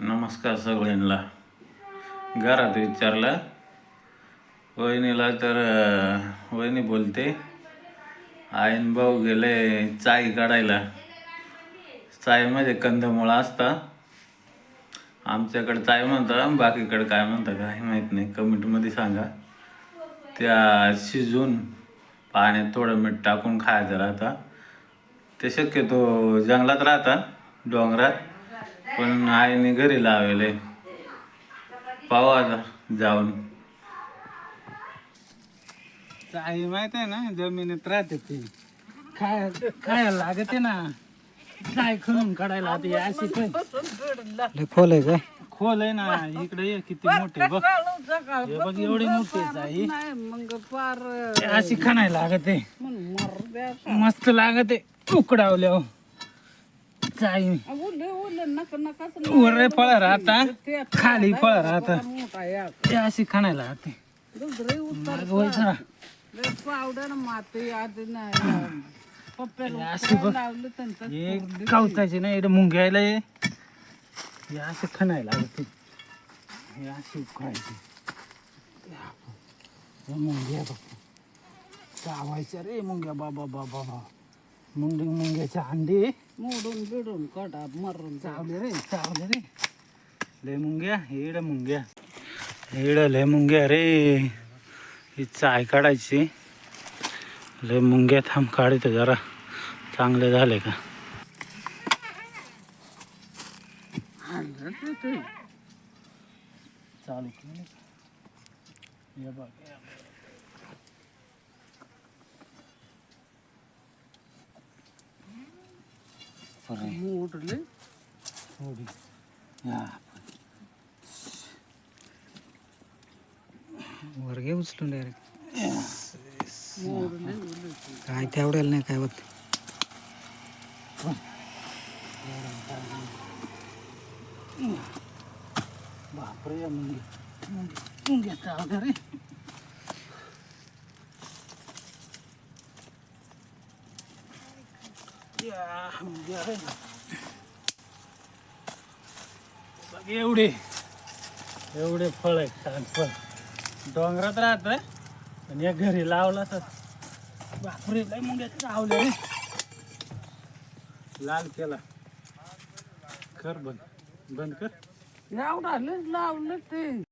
नमस्कार सगळ्यांना. घरात विचारलं. वहिनीला तर वहिनी बोलते आईन भाऊ गेले चाई काढायला. चायमध्ये म्हणजे कंदमुळं असता. आमच्याकडे चाय म्हणता बाकीकडे काय म्हणता काय माहीत नाही. कमेंटमध्ये सांगा. त्या शिजून पाण्यात थोडं मीठ टाकून खायचं राहता. ते शक्यतो जंगलात राहता डोंगरात. पण आईने घरी लावले. आता जाऊन. आई माहीत आहे ना जमिनीत राहते ते. खाय खायला लागते ना. काय खणून काढायला आता ही अशी पण. खोल आहे काय? खोल आहे ना इकडे ये किती मोठे बघ. हे बघ एवढी मोठी आहे जाई मग फार हे अशी खाणायला लागते. मस्त लागते. उकडावल्या चाई वर फळ राहता. खाली फळ राहता. ते अशी खाणायला लागते मागं वळ पावडर माती आधी नाही अशी बघ. हे ना इकडे मुंग्यायला ये हे. असे खणायला लागते हे अशी उकळायची हे मुंग्या बघ. चावायच्या रे मुंग्या. बाबा बाबा बाबा. मुंडी मुंग्याच्या अंडे मोडून बिडून कटा मरून चावले रे चावले रे. लय मुंग्या हेड मुंग्या. हेड लय मुंग्या रे. ही चाय काढायची. लय मुंग्या थांब काढित जरा. चांगले झाले का? चालू? हे बघ हे बघ. परत मोडले थोडी हा वर्गे उचलून डायरेक्ट काय तेवढ्याला नाही काय होत बापरे मुंगी मुंगी मुंग्या चावल्या रे या, मुंग्या रे बघ एवढे. एवढे फळ आहेत छान फळ. डोंगरात राहत आणि या घरी लावला तर बापरे लय मुंग्या चावल्या लाल केला. कर बंद. बंद कर. एवढा लावलं ते